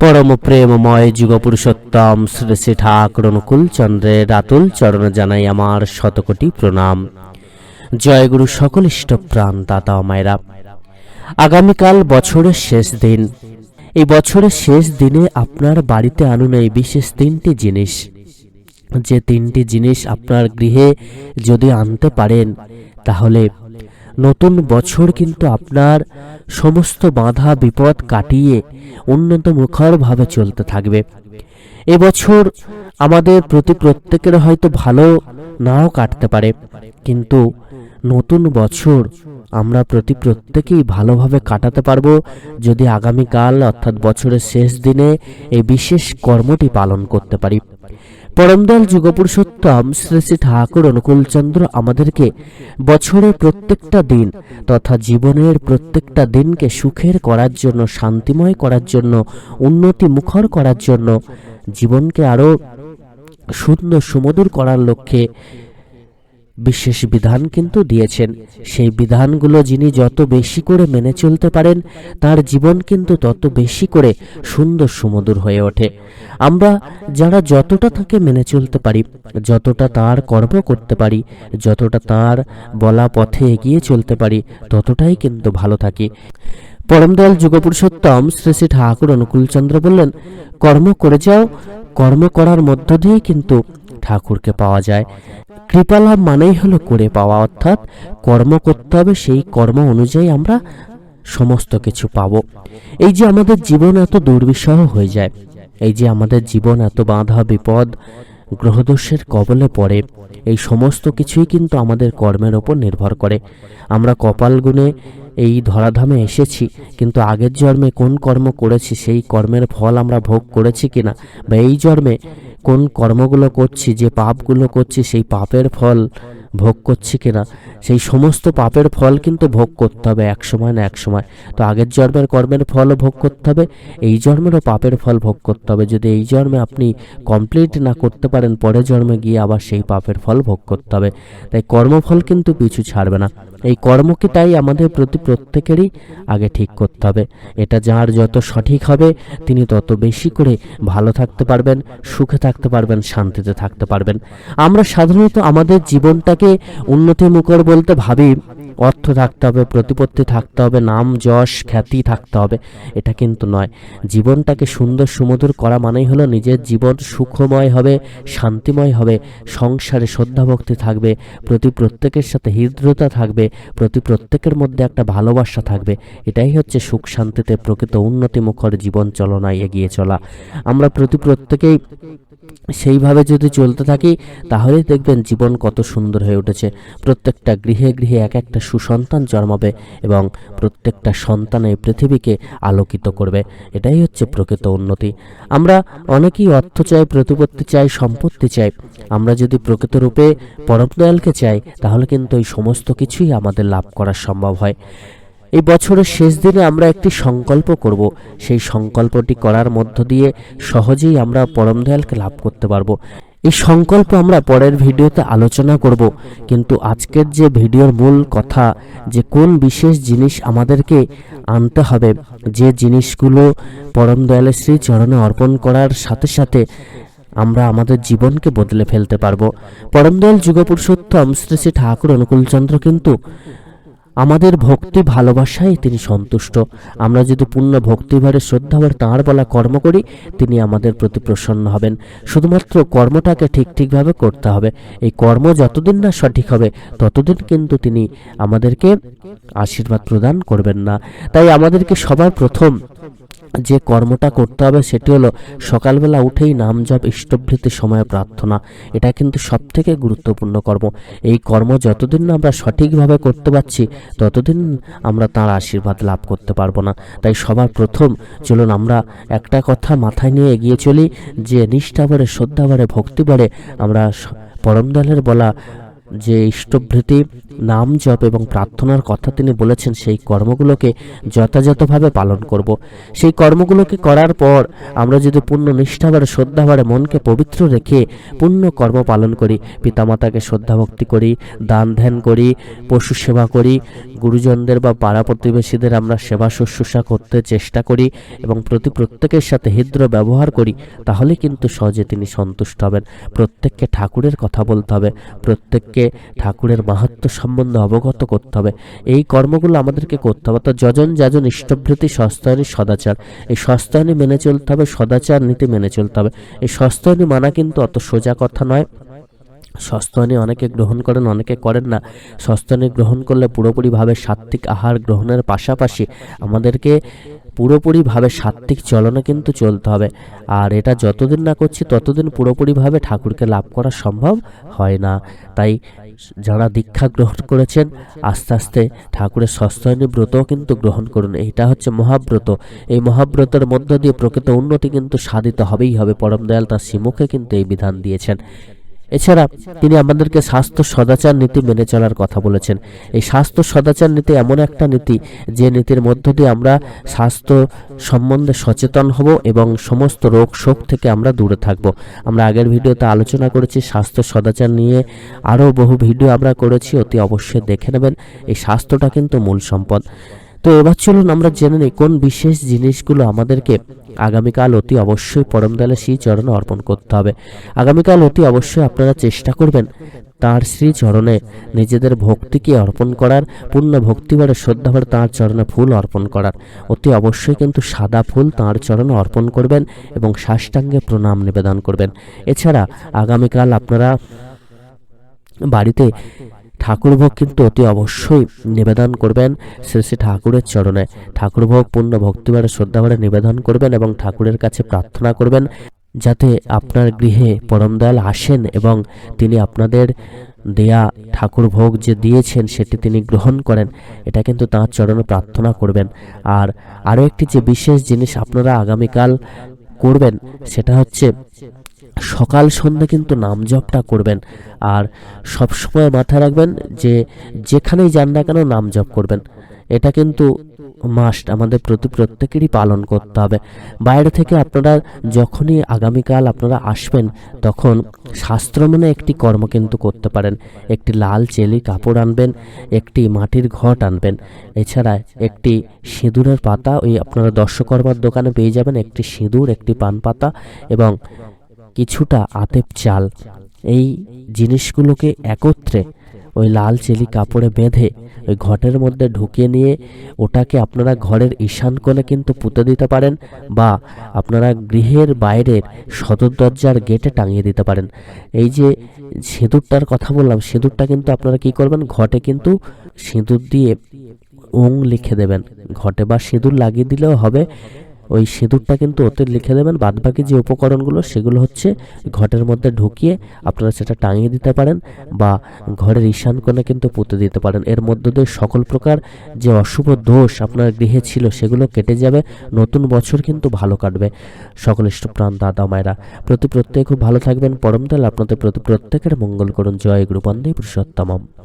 পরম প্রেমময় যুগপুরুষোত্তম শ্রী শ্রী ঠাকুর অনুকূল চন্দ্রের রাতুল চরণ জানাই আমার শতকোটি প্রণাম। জয়গুরু সকল ইষ্টপ্রাণ দাতা ও মায়েরা। আগামীকাল বছরের শেষ দিন। এই বছরের শেষ দিনে আপনার বাড়িতে আনুন এই বিশেষ তিনটি জিনিস। যে তিনটি জিনিস আপনার গৃহে যদি আনতে পারেন, তাহলে নতুন বছর কিন্তু আপনার সমস্ত বাধা, বিপদ কাটিয়ে উন্নত মুখরভাবে চলতে থাকবে। এবছর আমাদের প্রতি প্রত্যেকের হয়তো ভালো নাও কাটতে পারে, কিন্তু নতুন বছর আমরা প্রতি প্রত্যেকেই ভালোভাবে কাটাতে পারব যদি আগামীকাল, অর্থাৎ বছরের শেষ দিনে, এই বিশেষ কর্মটি পালন করতে পারি। পরমদয়াল যুগপুরুষোত্তম শ্রী শ্রী ঠাকুর অনুকূলচন্দ্র আমাদেরকে বছরের প্রত্যেকটা দিন তথা জীবনের প্রত্যেকটা দিনকে সুখের করার জন্য, শান্তিময় করার জন্য, উন্নতি মুখর করার জন্য, জীবনকে আরও সুন্দর সুমধুর করার লক্ষ্যে বিশেষ বিধান কিন্তু দিয়েছেন। সেই বিধানগুলো যিনি যত বেশি করে মেনে চলতে পারেন, তার জীবন কিন্তু তত বেশি করে সুন্দর সুমধুর হয়ে ওঠে। আমরা যারা যতটা তাকে মেনে চলতে পারি, যতটা তার কর্ম করতে পারি, যতটা তার বলা পথে এগিয়ে চলতে পারি, ততটাই কিন্তু ভালো থাকি। পরমদয়াল যুগপুরুষোত্তম শ্রী শ্রী ঠাকুর অনুকূলচন্দ্র বললেন, কর্ম করে যাও, কর্ম করার মধ্য দিয়েই কিন্তু ঠাকুরকে পাওয়া যায়। কৃপালাভ মানেই হলো করে পাওয়া, অর্থাৎ কর্ম করতে হবে, সেই কর্ম অনুযায়ী আমরা সমস্ত কিছু পাব। এই যে আমাদের জীবন এত দুর্বিষহ হয়ে যায়, এই যে আমাদের জীবন এত বাধা, বিপদ, গ্রহদোষের কবলে পড়ে, এই সমস্ত কিছুই কিন্তু আমাদের কর্মের ওপর নির্ভর করে। আমরা কপাল গুণে এই ধরাধামে এসেছি, কিন্তু আগের জন্মে কোন কর্ম করেছি, সেই কর্মের ফল আমরা ভোগ করেছি কিনা? বা এই জন্মে কোন কর্মগুলো করছি, যে পাপগুলো করছি, সেই পাপের ফল ভোগ করছি কিনা? সেই সমস্ত পাপের ফল কিন্তু ভোগ করতে হবে এক সময় না এক সময় তো আগের জন্মের কর্মের ফলও ভোগ করতে হবে, এই জন্মেরও পাপের ফল ভোগ করতে হবে। যদি এই জন্মে আপনি কমপ্লিট না করতে পারেন, পরের জন্মে গিয়ে আবার সেই পাপের ফল ভোগ করতে হবে। তাই কর্মফল কিন্তু পিছু ছাড়বে না। এই কর্মকে তাই আমাদের প্রতি প্রত্যেকেরই আগে ঠিক করতে হবে। এটা যার যত সঠিক হবে, তিনি তত বেশি করে ভালো থাকতে পারবেন, সুখে থাকতে পারবেন, শান্তিতে থাকতে পারবেন। আমরা সাধারণত আমাদের জীবনটাকে উন্নতি মুখর বলতে ভাবি। অর্থ থাকতে হবে, প্রতিপত্তি থাকতে হবে, নাম, যশ, খ্যাতি থাকতে হবে। এটা কিন্তু নয়। জীবনটাকে সুন্দর সুমধুর করা মানেই হলো নিজের জীবন সুখময় হবে, শান্তিময় হবে, সংসারে শ্রদ্ধাভক্তি থাকবে, প্রতি প্রত্যেকের সাথে হৃদ্রতা থাকবে, প্রতি প্রত্যেকের মধ্যে একটা ভালোবাসা থাকবে। এটাই হচ্ছে সুখ শান্তিতে প্রকৃত উন্নতি মুখর জীবন চলনায় এগিয়ে চলা। আমরা প্রতি প্রত্যেকেই সেইভাবে যদি চলতে থাকি, তাহলেই দেখবেন জীবন কত সুন্দর হয়ে উঠেছে। প্রত্যেকটা গৃহে গৃহে এক একটা সুসন্তান জন্মাবে এবং প্রত্যেকটা সন্তান এই পৃথিবীকে আলোকিত করবে। এটাই হচ্ছে প্রকৃত উন্নতি। আমরা অনেকেই অর্থ চাই, প্রতিপত্তি চাই, সম্পত্তি চাই। আমরা যদি প্রকৃত রূপে পরম দয়ালকে চাই, তাহলে কিন্তু এই সমস্ত কিছুই আমাদের লাভ করা সম্ভব হয়। এই বছরের শেষ দিনে আমরা একটি সংকল্প করব। সেই সংকল্পটি করার মধ্য দিয়ে সহজেই আমরা পরম দয়ালকে লাভ করতে পারব। এই সংকল্প আমরা পরের ভিডিওতে আলোচনা করব। কিন্তু আজকের যে ভিডিওর মূল কথা, যে কোন বিশেষ জিনিস আমাদেরকে আনতে হবে, যে জিনিসগুলো পরম দয়ালের শ্রী চরণে অর্পণ করার সাথে সাথে আমরা আমাদের জীবনকে বদলে ফেলতে পারব। পরম দয়াল যুগপুরুষোত্তম শ্রী শ্রী ঠাকুর অনুকূলচন্দ্র কিন্তু আমাদের ভক্তি ভালোবাসায় তিনি সন্তুষ্ট। আমরা যদি পূর্ণ ভক্তিভারে শ্রদ্ধাভার তাঁর বলা কর্ম করি, তিনি আমাদের প্রতি প্রসন্ন হবেন। শুধুমাত্র কর্মটাকে ঠিক ঠিকভাবে করতে হবে। এই কর্ম যতদিন না সঠিক হবে, ততদিন কিন্তু তিনি আমাদেরকে আশীর্বাদ প্রদান করবেন না। তাই আমাদেরকে সবার প্রথম যে কর্মটা করতে হবে সেটি হলো সকালবেলা উঠেই নাম জপ ইষ্টভৃতি সময় প্রার্থনা। এটা কিন্তু সব থেকে গুরুত্বপূর্ণ কর্ম। এই কর্ম যতদিন না আমরা সঠিকভাবে করতে পারছি, ততদিন আমরা তার আশীর্বাদ লাভ করতে পারব না। তাই সবার প্রথম চলুন আমরা একটা কথা মাথায় নিয়ে এগিয়ে চলি, যে নিষ্ঠাভরে শ্রদ্ধাভরে ভক্তিভরে আমরা স- পরম দলের বলা যে ইষ্টভৃতি, নাম জপ এবং প্রার্থনার কথা তিনি বলেছেন, সেই কর্মগুলোকে যথাযথভাবে পালন করব। সেই কর্মগুলোকে করার পর আমরা যদি পূর্ণ নিষ্ঠাভারে শ্রদ্ধাভারে মনকে পবিত্র রেখে পূর্ণ কর্ম পালন করি, পিতামাতাকে শ্রদ্ধা ভক্তি করি, দান ধ্যান করি, পশু সেবা করি, গুরুজনদের বা পাড়া প্রতিবেশীদের আমরা সেবা শুশ্রূষা করতে চেষ্টা করি এবং প্রতি প্রত্যেকের সাথে হৃদ্র ব্যবহার করি, তাহলে কিন্তু সহজে তিনি সন্তুষ্ট হবেন। প্রত্যেককে ঠাকুরের কথা বলতে হবে, প্রত্যেককে ঠাকুরের মাহাত্ম সম্বন্ধে অবগত করতে হবে। এই কর্মগুলো আমাদেরকে করতে হবে। তো যজন যাজন ইষ্টভৃতি সস্তায়নী সদাচার। এই সস্তায়নী মেনে চলতে হবে, সদাচার নীতি মেনে চলতে হবে। এই সস্তায়নী মানা কিন্তু অত সোজা কথা নয়। সস্তনী অনেকে গ্রহণ করেন, অনেকে করেন না। সস্তনী গ্রহণ করলে পুরোপুরিভাবে সাত্ত্বিক আহার গ্রহণের পাশাপাশি আমাদেরকে পুরোপুরিভাবে সাত্ত্বিক চলনে কিন্তু চলতে হবে। আর এটা যতদিন না করছি, ততদিন পুরোপুরিভাবে ঠাকুরকে লাভ করা সম্ভব হয় না। তাই যারা দীক্ষা গ্রহণ করেছেন, আস্তে আস্তে ঠাকুরের সস্তয়নী ব্রতও কিন্তু গ্রহণ করুন। এইটা হচ্ছে মহাব্রত। এই মহাব্রতের মধ্য দিয়ে প্রকৃত উন্নতি কিন্তু সাধিত হবেই হবে। পরম দয়াল তার শ্রীমুখে কিন্তু এই বিধান দিয়েছেন। এছাড়া তিনি আমাদেরকে স্বাস্থ্য সদাচার নীতি মেনে চলার কথা বলেছেন। এই স্বাস্থ্য সদাচার নীতি এমন একটা নীতি, যে নীতির মধ্য দিয়ে আমরা স্বাস্থ্য সম্বন্ধে সচেতন হব এবং সমস্ত রোগ শোক থেকে আমরা দূরে থাকব। আমরা আগের ভিডিওতে আলোচনা করেছি স্বাস্থ্য সদাচার নিয়ে। আরও বহু ভিডিও আমরা করেছি, অতি অবশ্যই দেখে নেবেন। এই স্বাস্থ্যটা কিন্তু মূল সম্পদ। তো এবার চলুন আমরা জেনে নিই কোন বিশেষ জিনিসগুলো আমাদেরকে আগামীকাল অতি অবশ্যই পরমদয়ালে শ্রী চরণে অর্পণ করতে হবে। আগামীকাল অতি অবশ্যই আপনারা চেষ্টা করবেন তাঁর শ্রী চরণে নিজেদের ভক্তিকে অর্পণ করার, পূর্ণ ভক্তিবারে শ্রদ্ধাভরে তাঁর চরণে ফুল অর্পণ করার। অতি অবশ্যই কিন্তু সাদা ফুল তাঁর চরণে অর্পণ করবেন এবং সাষ্টাঙ্গে প্রণাম নিবেদন করবেন। এছাড়া আগামীকাল আপনারা বাড়িতে ঠাকুরভোগ কিন্তু অতি অবশ্যই নিবেদন করবেন শ্রী শ্রী ঠাকুরের চরণে। ঠাকুরভোগ, পূর্ণ ভক্তিবারে শ্রদ্ধাভরে নিবেদন করবেন এবং ঠাকুরের কাছে প্রার্থনা করবেন যাতে আপনার গৃহে পরমদয়াল আসেন এবং তিনি আপনাদের দেয়া ঠাকুর ভোগ যে দিয়েছেন, সেটি তিনি গ্রহণ করেন। এটা কিন্তু তাঁর চরণে প্রার্থনা করবেন। আর আরও একটি যে বিশেষ জিনিস আপনারা আগামীকাল করবেন, সেটা হচ্ছে সকাল সন্ধ্যে কিন্তু নাম জপটা করবেন। আর সব সময় মাথায় রাখবেন যে যেখানেই যান না কেন নাম জপ করবেন। এটা কিন্তু মাস্ট আমাদের প্রতি প্রত্যেকেরই পালন করতে হবে। বাইরে থেকে আপনারা যখনই আগামীকাল আপনারা আসবেন, তখন শাস্ত্র মনে একটি কর্ম কিন্তু করতে পারেন। একটি লাল চেলি কাপড় আনবেন, একটি মাটির ঘট আনবেন। এছাড়া একটি সিঁদুরের পাতা ওই আপনারা দর্শকর্মার দোকানে পেয়ে যাবেন, একটি সিঁদুর, একটি পান পাতা এবং কিছুটা আতেপ চাল। এই জিনিসগুলোকে একত্রে ওই লাল চেলি কাপড়ে বেঁধে ওই ঘটের মধ্যে ঢুকিয়ে নিয়ে ওটাকে আপনারা ঘরের ঈশান কোণে কিন্তু পুঁতে দিতে পারেন বা আপনারা গৃহের বাইরের সদর দরজার গেটে টাঙিয়ে দিতে পারেন। এই যে সিঁদুরটার কথা বললাম, সিঁদুরটা কিন্তু আপনারা কি করবেন? ঘটে কিন্তু সিঁদুর দিয়ে ওং লিখে দেবেন। ঘটে বা সিঁদুর লাগিয়ে দিলেও হবে। ওই সিঁদুরটা কিন্তু ওতে লিখে দেবেন, বাদবাকি যে উপকরণগুলো সেগুলো হচ্ছে ঘটের মধ্যে ঢুকিয়ে আপনারা সেটা টাঙিয়ে দিতে পারেন বা ঘরের ঈশান কোণে কিন্তু পুঁতে দিতে পারেন। এর মধ্য দিয়ে সকল প্রকার যে অশুভ দোষ আপনার গৃহে ছিল সেগুলো কেটে যাবে, নতুন বছর কিন্তু ভালো কাটবে। সকল ইষ্টপ্রাণ দাদা, মায়েরা, প্রতি প্রত্যেকে খুব ভালো থাকবেন। পরমদয়াল আপনাদের প্রতি প্রত্যেকের মঙ্গল করুন। জয় গুরু বন্দে পুরুষোত্তমম।